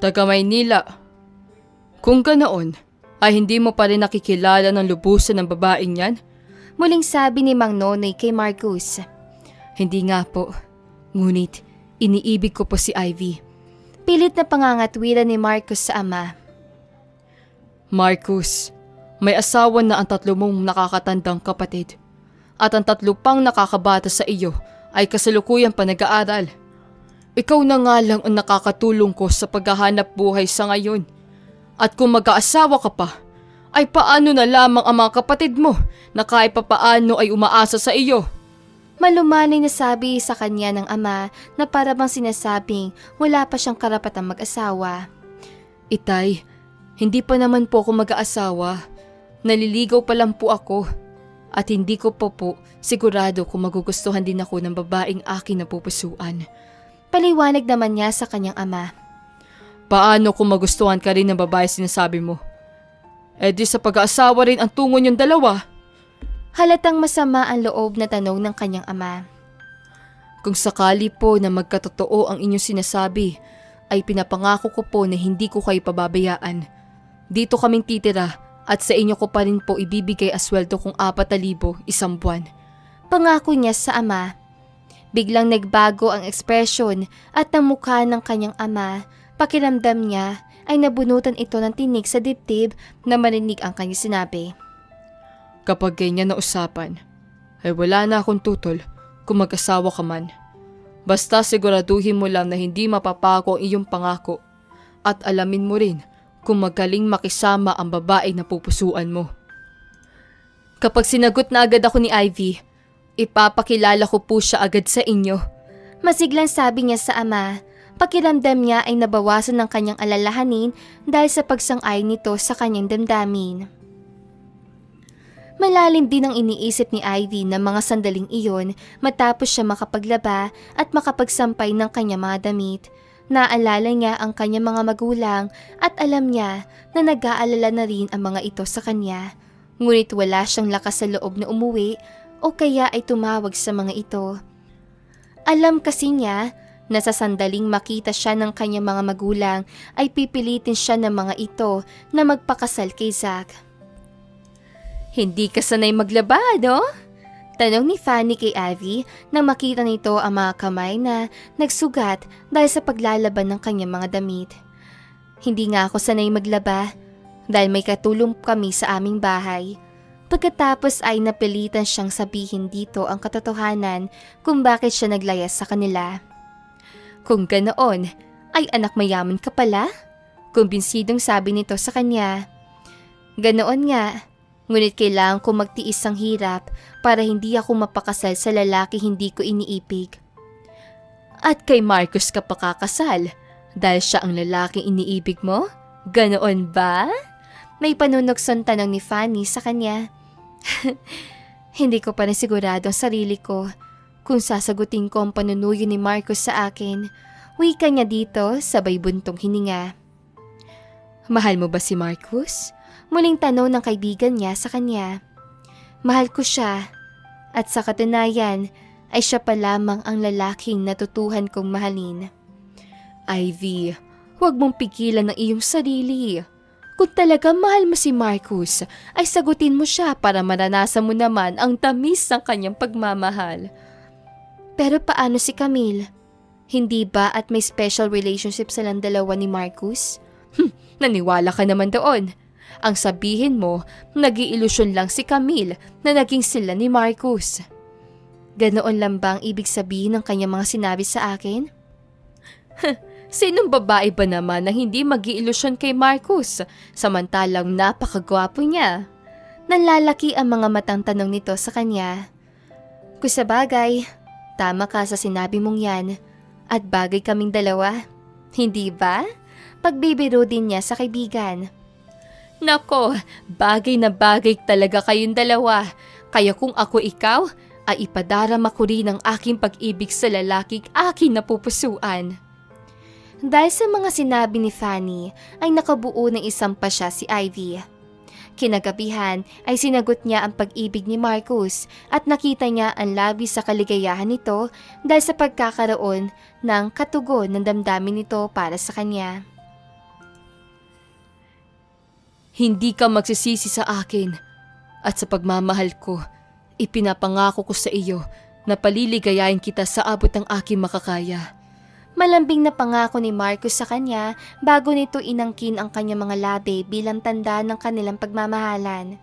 taga Maynila. Kung ganoon, ay hindi mo pa rin nakikilala ng lubusan ng babaeng yan? Muling sabi ni Mang Nonoy kay Marcus. Hindi nga po. Ngunit, iniibig ko po si Ivy. Pilit na pangangatwiran ni Marcus sa ama. Marcus, may asawa na ang tatlo mong nakakatandang kapatid. At ang tatlo pang nakakabata sa iyo ay kasalukuyang pa nag-aaral. Ikaw na nga lang ang nakakatulong ko sa paghahanap buhay sa ngayon. At kung mag-aasawa ka pa, ay paano na lamang ang mga kapatid mo na kahit papaano ay umaasa sa iyo? Malumanay na sabi sa kanya ng ama na para bang sinasabing wala pa siyang karapatang mag-asawa. Itay, hindi pa naman po ako mag-aasawa. Naliligaw pa lang po ako. At hindi ko po po sigurado kung magugustuhan din ako ng babaeng akin na pupusuan. Paliwanag naman niya sa kanyang ama. Paano kung magustuhan ka rin ng babae sinasabi mo? Eh di sa pag-aasawa rin ang tungo niyong dalawa. Halatang masama ang loob na tanong ng kanyang ama. Kung sakali po na magkatotoo ang inyong sinasabi, ay pinapangako ko po na hindi ko kayo pababayaan. Dito kaming titira at sa inyo ko pa rin po ibibigay asweldo kung 4,000 isang buwan. Pangako niya sa ama. Biglang nagbago ang ekspresyon at ang mukha ng kanyang ama. Pakiramdam niya ay nabunutan ito ng tinig sa dibdib na marinig ang kanyang sinabi. Kapag ganyan na usapan, ay wala na akong tutol kung mag-asawa ka man. Basta siguraduhin mo lang na hindi mapapako ang iyong pangako at alamin mo rin kung magaling makisama ang babae na pupusuan mo. Kapag sinagot na agad ako ni Ivy, ipapakilala ko po siya agad sa inyo. Masiglang sabi niya sa ama. Pakiramdam niya ay nabawasan ng kanyang alalahanin dahil sa pagsang-ay nito sa kanyang damdamin. Malalim din ang iniisip ni Ivy na mga sandaling iyon matapos siya makapaglaba at makapagsampay ng kanyang mga damit. Naalala niya ang kanyang mga magulang at alam niya na nag-aalala na rin ang mga ito sa kanya. Ngunit wala siyang lakas sa loob na umuwi o kaya ay tumawag sa mga ito. Alam kasi niya na sa sandaling makita siya ng kanyang mga magulang ay pipilitin siya ng mga ito na magpakasal kay Zack. Hindi ka sanay maglaba, no? Tanong ni Fanny kay Ivy nang makita nito ang mga kamay na nagsugat dahil sa paglalaban ng kanyang mga damit. Hindi nga ako sanay maglaba dahil may katulong kami sa aming bahay. Pagkatapos ay napilitan siyang sabihin dito ang katotohanan kung bakit siya naglayas sa kanila. Kung ganoon, ay anak mayaman ka pala? Kumbinsidong sabi nito sa kanya. Ganoon nga, ngunit kailangan ko magtiis ang hirap para hindi ako mapakasal sa lalaki hindi ko iniipig. At kay Marcus ka pakakasal dahil siya ang lalaking iniibig mo? Ganoon ba? May panunokson tanong ni Fanny sa kanya. Hindi ko pa rin sigurado ang sarili ko kung sasagutin ko ang panunuyo ni Marcos sa akin. Wika niya dito, sabay buntong hininga. Mahal mo ba si Marcus? Muling tanong ng kaibigan niya sa kanya. Mahal ko siya. At sa katunayan, ay siya pa lamang ang lalaking natutuhan kong mahalin. Ivy, huwag mong pigilan ang iyong sarili. Kung talaga mahal mo si Marcus, ay sagutin mo siya para maranasan mo naman ang tamis ng kanyang pagmamahal. Pero paano si Camille? Hindi ba at may special relationship silang dalawa ni Marcus? Hm, naniwala ka naman doon. Ang sabihin mo, nag-iilusyon lang si Camille na naging sila ni Marcus. Ganoon lang ba ang ibig sabihin ng kanyang mga sinabi sa akin? Sinong babae ba naman na hindi mag kay Marcus samantalang napakagwapo niya? Nanlalaki ang mga matang tanong nito sa kanya. Kung sa bagay, tama ka sa sinabi mong yan at bagay kaming dalawa. Hindi ba? Pagbibiro din niya sa kaibigan. Nako, bagay na bagay talaga kayong dalawa. Kaya kung ako ikaw, ay ipadarama ko rin ang aking pag-ibig sa lalaking aking napupusuan. Dahil sa mga sinabi ni Fanny, ay nakabuo ng isang pasya si Ivy. Kinagabihan ay sinagot niya ang pag-ibig ni Marcus at nakita niya ang labis sa kaligayahan nito dahil sa pagkakaroon ng katugon ng damdamin nito para sa kanya. Hindi ka magsisisi sa akin. At sa pagmamahal ko, ipinapangako ko sa iyo na paliligayain kita sa abot ng aking makakaya. Malambing na pangako ni Marcus sa kanya bago nito inangkin ang kanyang mga labi bilang tanda ng kanilang pagmamahalan.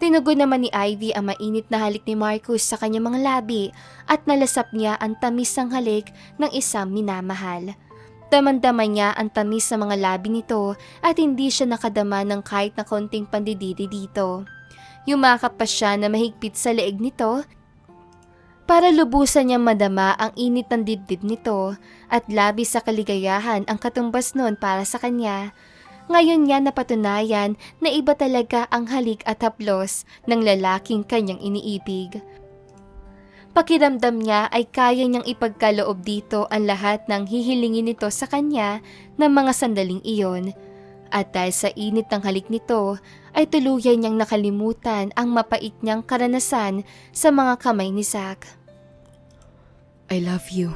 Tinugon naman ni Ivy ang mainit na halik ni Marcus sa kanyang mga labi at nalasap niya ang tamis ng halik ng isang minamahal. Daman-daman niya ang tamis sa mga labi nito at hindi siya nakadama ng kahit na konting pandidiri dito. Yumakap pa siya na mahigpit sa leeg nito para lubusan niyang madama ang init ng dibdib nito at labis sa kaligayahan ang katumbas noon para sa kanya. Ngayon niya napatunayan na iba talaga ang halik at haplos ng lalaking kanyang iniibig. Pakiramdam niya ay kaya niyang ipagkaloob dito ang lahat ng hihilingin nito sa kanya ng mga sandaling iyon. At dahil sa init ng halik nito, ay tuluyan niyang nakalimutan ang mapait niyang karanasan sa mga kamay ni Zack. I love you.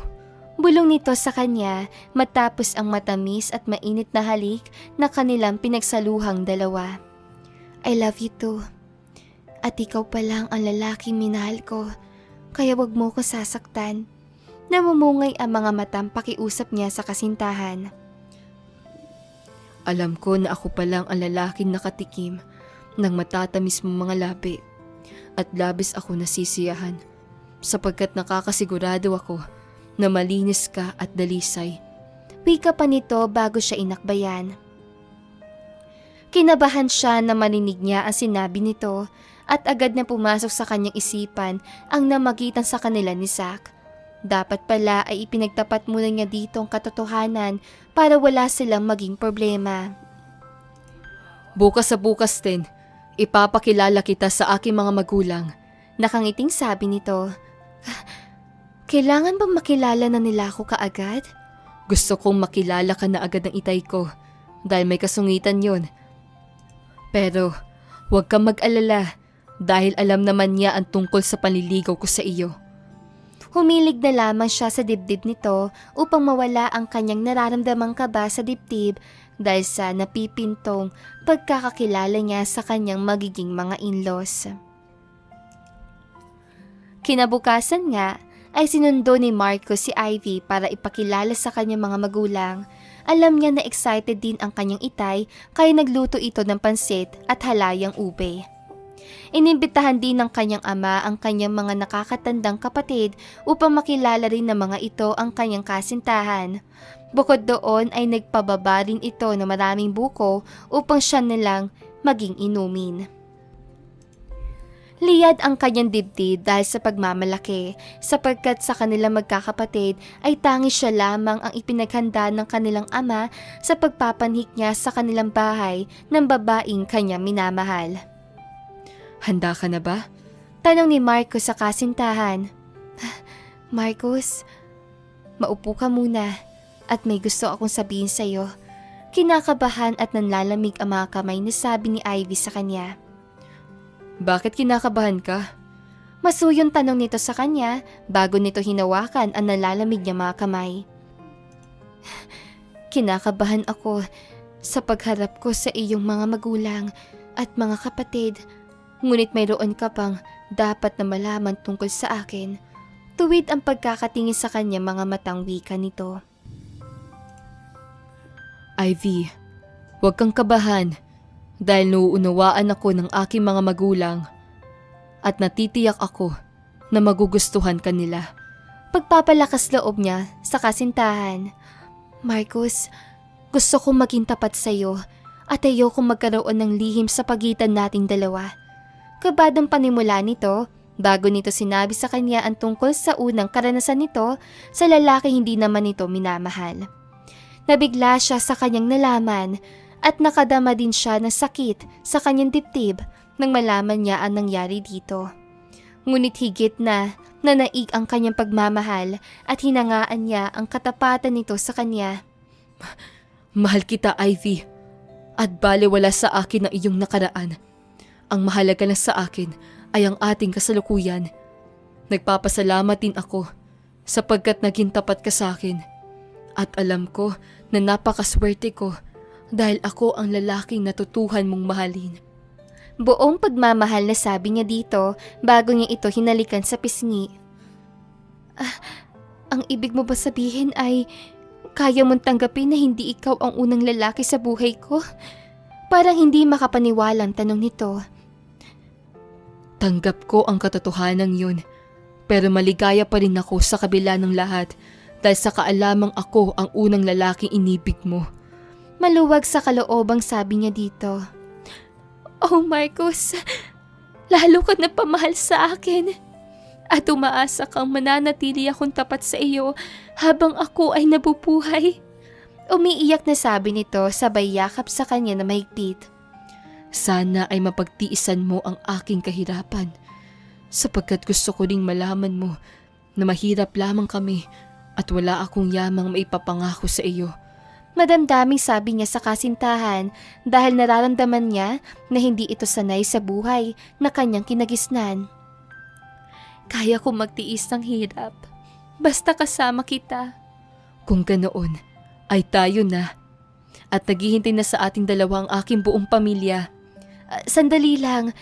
Bulong nito sa kanya matapos ang matamis at mainit na halik na kanilang pinagsaluhang dalawa. I love you too. At ikaw pa lang ang lalaking minahal ko, kaya wag mo ko sasaktan. Namumungay ang mga matang pakiusap niya sa kasintahan. Alam ko na ako pa lang ang lalaking nakatikim ng matatamis mong mga labi. At labis ako nasisiyahan sapagkat nakakasigurado ako na malinis ka at dalisay. Wika pa nito bago siya inakbayan. Kinabahan siya na marinig niya ang sinabi nito at agad na pumasok sa kanyang isipan ang namagitan sa kanila ni Zack. Dapat pala ay ipinagtapat muna niya dito ang katotohanan para wala silang maging problema. Bukas sa bukas din, ipapakilala kita sa aking mga magulang. Nakangiting sabi nito. Kailangan bang makilala na nila ako kaagad? Gusto kong makilala ka na agad ng itay ko dahil may kasungitan yon. Pero huwag kang mag-alala dahil alam naman niya ang tungkol sa panliligaw ko sa iyo. Humilig na lamang siya sa dibdib nito upang mawala ang kanyang nararamdamang kaba sa dibdib dahil sa napipintong pagkakakilala niya sa kanyang magiging mga in-laws. Kinabukasan nga ay sinundo ni Marco si Ivy para ipakilala sa kanyang mga magulang. Alam niya na excited din ang kanyang itay kaya nagluto ito ng pansit at halayang ube. Inimbitahan din ng kanyang ama ang kanyang mga nakakatandang kapatid upang makilala rin ng mga ito ang kanyang kasintahan. Bukod doon ay nagpababa rin ito ng maraming buko upang siya nilang maging inumin. Liyad ang kanyang dibdib dahil sa pagmamalaki sapagkat sa kanilang magkakapatid ay tangi siya lamang ang ipinaghanda ng kanilang ama sa pagpapanhik niya sa kanilang bahay ng babaeng kanyang minamahal. Handa ka na ba? Tanong ni Marcos sa kasintahan. Marcos, maupo ka muna at may gusto akong sabihin sa'yo. Kinakabahan at nanlalamig ang mga kamay na sabi ni Ivy sa kanya. Bakit kinakabahan ka? Masuyong tanong nito sa kanya bago nito hinawakan ang nalalamig niya mga kamay. Kinakabahan ako sa pagharap ko sa iyong mga magulang at mga kapatid. Ngunit mayroon ka pang dapat na malaman tungkol sa akin. Tuwid ang pagkakatingin sa kanya mga matang wika nito. Ivy, huwag kang kabahan dahil nauunawaan ako ng aking mga magulang at natitiyak ako na magugustuhan ka nila. Pagpapalakas loob niya sa kasintahan. Marcus, gusto kong maging tapat sa iyo at ayokong magkaroon ng lihim sa pagitan nating dalawa. Kabadong panimula nito, bago nito sinabi sa kanya ang tungkol sa unang karanasan nito sa lalaki hindi naman ito minamahal. Nabigla siya sa kanyang nalaman at nakadama din siya ng sakit sa kanyang dibdib nang malaman niya ang nangyari dito. Ngunit higit na nanaig ang kanyang pagmamahal at hinangaan niya ang katapatan nito sa kanya. Mahal kita, Ivy. At baliwala sa akin ang iyong nakaraan. Ang mahalaga na sa akin ay ang ating kasalukuyan. Nagpapasalamat din ako sapagkat naging tapat ka sa akin. At alam ko na napakaswerte ko dahil ako ang lalaking natutuhan mong mahalin. Buong pagmamahal na sabi niya dito bago niya ito hinalikan sa pisngi. Ah, ang ibig mo ba sabihin ay kaya mong tanggapin na hindi ikaw ang unang lalaki sa buhay ko? Parang hindi makapaniwalang tanong nito. Tanggap ko ang katotohanan yun, pero maligaya pa rin ako sa kabila ng lahat dahil sa kaalamang ako ang unang lalaking inibig mo. Maluwag sa kaloobang sabi niya dito. Oh Marcos, lalo ka na pamahal sa akin. At umaasa kang mananatili akong tapat sa iyo habang ako ay nabubuhay. Umiiyak na sabi nito sabay yakap sa kanya na mahigpit. Sana ay mapagtiisan mo ang aking kahirapan sapagkat gusto ko ding malaman mo na mahirap lamang kami at wala akong yamang maipapangako sa iyo. Madamdaming sabi niya sa kasintahan dahil nararamdaman niya na hindi ito sanay sa buhay na kanyang kinagisnan. Kaya kong magtiis ng hirap. Basta kasama kita. Kung ganoon, ay tayo na. At naghihintay na sa ating dalawa ang aking buong pamilya. Ah, sandali lang.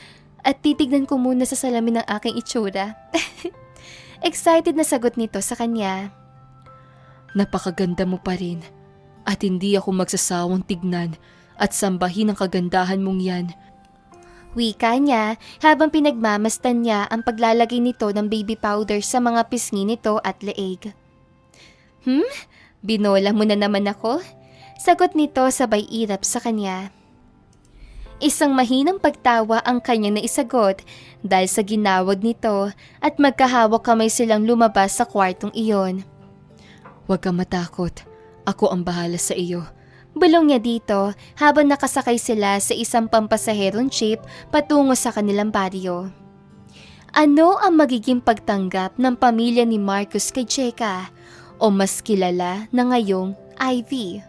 At titignan ko muna sa salamin ng aking itsura. Excited na sagot nito sa kanya. Napakaganda mo pa rin. At hindi ako magsasawang tignan at sambahin ang kagandahan mong yan. Wika niya habang pinagmamastan niya ang paglalagay nito ng baby powder sa mga pisngi nito at leeg. Hmm? Binola mo na naman ako? Sagot nito sabay irap sa kanya. Isang mahinang pagtawa ang kanya na isagot dahil sa ginawag nito at magkahawak kamay silang lumabas sa kwartong iyon. Huwag kang matakot. Ako ang bahala sa iyo. Bulong niya dito habang nakasakay sila sa isang pampasaherong jeep patungo sa kanilang baryo. Ano ang magiging pagtanggap ng pamilya ni Marcus kay Cheka o mas kilala na ngayong Ivy?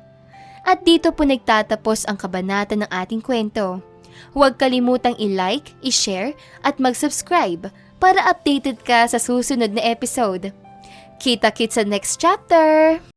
At dito po nagtatapos ang kabanata ng ating kwento. Huwag kalimutang i-like, i-share at mag-subscribe para updated ka sa susunod na episode. Kita-kits sa next chapter!